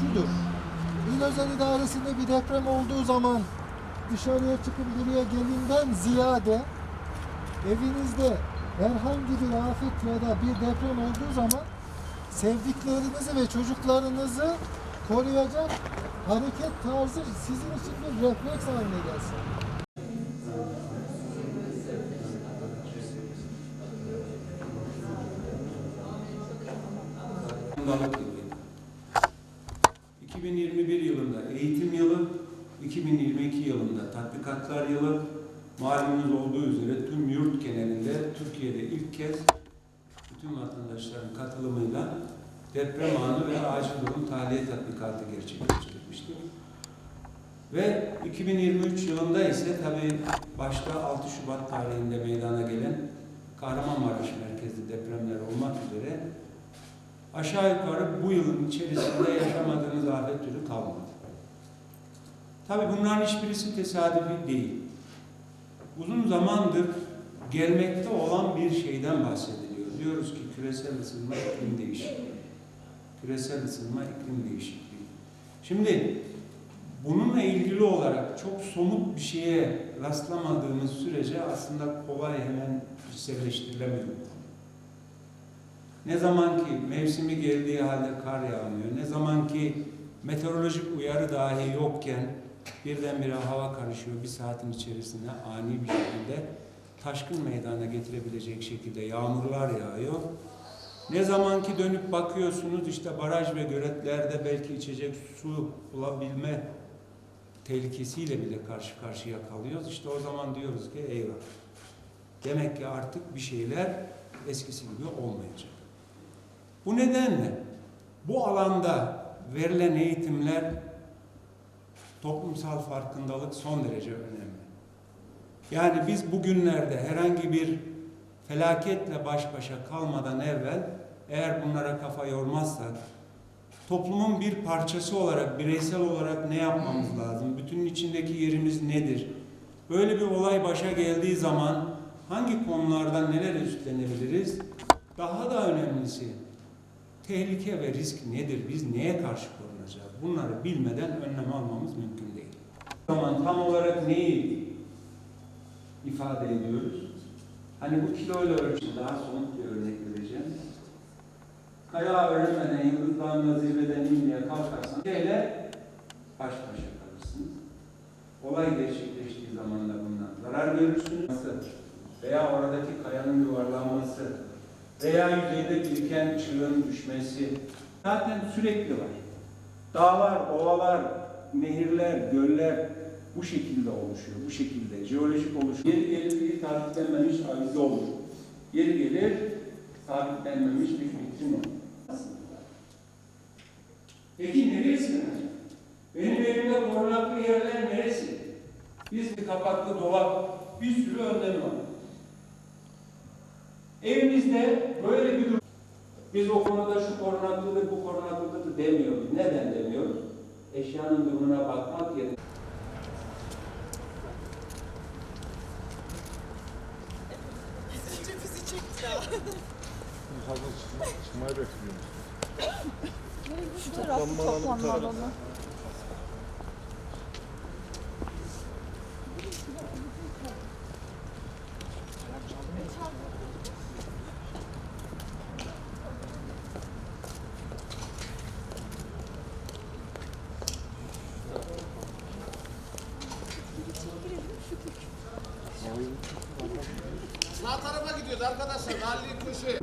şudur. İl özel idaresinde bir deprem olduğu zaman dışarıya çıkın buraya gelinden ziyade evinizde herhangi bir afet ya da bir deprem olduğu zaman sevdiklerinizi ve çocuklarınızı koruyacak hareket tarzı sizin için bir refleks haline gelsin. Anlamak 2022 yılında tatbikatlar yılı, malumunuz olduğu üzere tüm yurt genelinde Türkiye'de ilk kez bütün vatandaşların katılımıyla deprem anı ve acil durum tahliye tatbikatı gerçekleştirilmiştir. Ve 2023 yılında ise tabi başta 6 Şubat tarihinde meydana gelen Kahramanmaraş merkezli depremler olmak üzere aşağı yukarı bu yılın içerisinde yaşamadığımız afet türü kalmadı. Tabi bunların hiçbirisi tesadüfi değil. Uzun zamandır gelmekte olan bir şeyden bahsediliyor. Diyoruz ki küresel ısınma, iklim değişikliği. Küresel ısınma, iklim değişikliği. Şimdi bununla ilgili olarak çok somut bir şeye rastlamadığımız sürece aslında kolay hemen içselleştirilemiyor. Ne zaman ki mevsimi geldiği halde kar yağmıyor, ne zaman ki meteorolojik uyarı dahi yokken birdenbire hava karışıyor, bir saatin içerisinde ani bir şekilde taşkın meydana getirebilecek şekilde yağmurlar yağıyor. Ne zaman ki dönüp bakıyorsunuz işte baraj ve göletlerde belki içecek su bulabilme tehlikesiyle bile karşı karşıya kalıyoruz. İşte o zaman diyoruz ki eyvah. Demek ki artık bir şeyler eskisi gibi olmayacak. Bu nedenle bu alanda verilen eğitimler toplumsal farkındalık son derece önemli. Yani biz bugünlerde herhangi bir felaketle baş başa kalmadan evvel eğer bunlara kafa yormazsak toplumun bir parçası olarak, bireysel olarak ne yapmamız lazım? Bütünün içindeki yerimiz nedir? Böyle bir olay başa geldiği zaman hangi konulardan neler üstlenebiliriz? Daha da önemlisi tehlike ve risk nedir? Biz neye karşı korunacağız? Bunları bilmeden önlem almamız mümkün değil. O zaman tam olarak neyi ifade ediyoruz? Hani bu kiloyla ölçü daha somut bir örnek vereceğim. Kaya öğrenmeden yıldızlarla zirveden inmeye kalkarsan şeyle baş başa kalırsınız. Olay gerçekleştiği zaman da bundan zarar görürsünüz. Veya oradaki kayanın yuvarlanması veya yüzeyde biriken çığın düşmesi zaten sürekli var. Dağlar, ovalar, nehirler, göller bu şekilde oluşuyor. Bu şekilde jeolojik oluşuyor. Yeri gelir bir sabitlenmemiş avize olur. Yeri gelir sabitlenmemiş bir fikrim olur. Peki sığınacak? Benim evimde korunaklı yerler neresi? Biz bir kapaklı dolap, bir sürü önlem var. Evimizde böyle bir durum. Biz o konuda şu korunaklıdır, bu korunaklıdır demiyoruz. Neden demiyoruz? Eşyanın durumuna bakmak yerine. Fazla çıkmayı bekliyoruz. Şu taraflı Toplanma 手